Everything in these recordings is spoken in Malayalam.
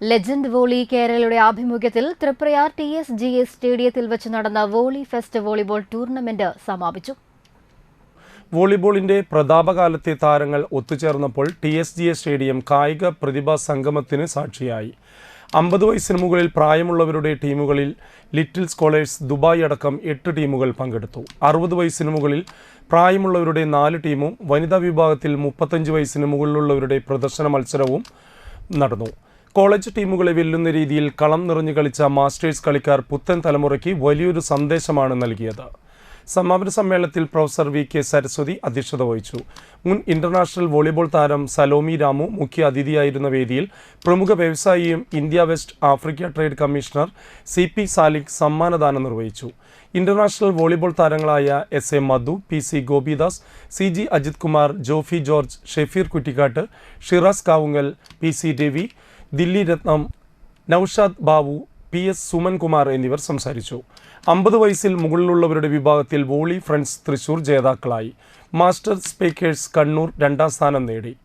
ലെജൻഡ് വോളി കേരളയുടെ ആഭിമുഖ്യത്തിൽ Triprayar T S G S സ്റ്റേഡിയത്തിൽ വെച്ച് നടന്ന വോളി ഫെസ്റ്റ് വോളിബോൾ ടൂർണമെന്റ് സമാപിച്ചു. വോളിബോളിന്റെ പ്രതാപകാലത്തെ താരങ്ങൾ ഒത്തുചേർന്നപ്പോൾ T S G S stadium കായിക പ്രതിഭാ സംഗമത്തിന് സാക്ഷിയായി. അമ്പത് വയസ്സിന് മുകളിൽ പ്രായമുള്ളവരുടെ ടീമുകളിൽ ലിറ്റിൽ സ്കോളേഴ്സ് ദുബായ് അടക്കം എട്ട് ടീമുകൾ പങ്കെടുത്തു. അറുപത് വയസ്സിന് മുകളിൽ പ്രായമുള്ളവരുടെ നാല് ടീമും വനിതാ വിഭാഗത്തിൽ മുപ്പത്തഞ്ച് വയസ്സിന് മുകളിലുള്ളവരുടെ പ്രദർശന മത്സരവും നടന്നു. കോളേജ് ടീമുകളെ വെല്ലുന്ന രീതിയിൽ കളം നിറഞ്ഞു കളിച്ച മാസ്റ്റേഴ്സ് കളിക്കാർ പുത്തൻ തലമുറയ്ക്ക് വലിയൊരു സന്ദേശമാണ് നൽകിയത്. സമാപന സമ്മേളനത്തിൽ പ്രൊഫസർ വി കെ സരസ്വതി അധ്യക്ഷത വഹിച്ചു. മുൻ ഇന്റർനാഷണൽ വോളിബോൾ താരം സലോമി രാമു മുഖ്യ അതിഥിയായിരുന്ന വേദിയിൽ പ്രമുഖ വ്യവസായിയും India west Africa trade commissioner C P Salik സമ്മാനദാനം നിർവഹിച്ചു. ഇന്റർനാഷണൽ വോളിബോൾ താരങ്ങളായ S A Madhu P C Gopidas C G Ajith Kumar Jofy George Shefeer Kuttikkattu Shiraz Kavungal P C Ravi Dilli Ratnam Noushad Babu P S Sumankumar എന്നിവർ സംസാരിച്ചു. അമ്പത് വയസ്സിൽ മുകളിലുള്ളവരുടെ വിഭാഗത്തിൽ വോളി ഫ്രണ്ട്സ് തൃശൂർ ജേതാക്കളായി. മാസ്റ്റർ സ്പേക്കേഴ്സ് കണ്ണൂർ രണ്ടാം സ്ഥാനം നേടി.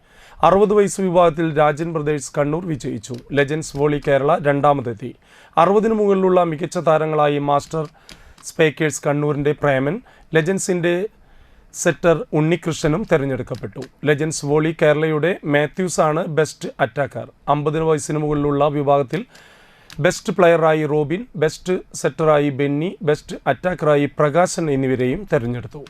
അറുപത് വയസ്സ് വിഭാഗത്തിൽ രാജൻ ബ്രദേഴ്സ് കണ്ണൂർ വിജയിച്ചു. ലെജൻസ് വോളി കേരള രണ്ടാമതെത്തി. അറുപതിനു മുകളിലുള്ള മികച്ച താരങ്ങളായി മാസ്റ്റർ സ്പേക്കേഴ്സ് കണ്ണൂരിന്റെ പ്രേമൻ ലെജൻസിന്റെ സെറ്റർ ഉണ്ണികൃഷ്ണനും തെരഞ്ഞെടുക്കപ്പെട്ടു. ലെജൻസ് വോളി കേരളയുടെ മാത്യൂസ് ആണ് ബെസ്റ്റ് അറ്റാക്കർ അമ്പതിന് വയസ്സിന് മുകളിലുള്ള വിഭാഗത്തിൽ ബെസ്റ്റ് പ്ലെയറായി റോബിൻ ബെസ്റ്റ് സെറ്ററായി ബെന്നി ബെസ്റ്റ് അറ്റാക്കറായി പ്രകാശൻ എന്നിവരെയും തെരഞ്ഞെടുത്തു.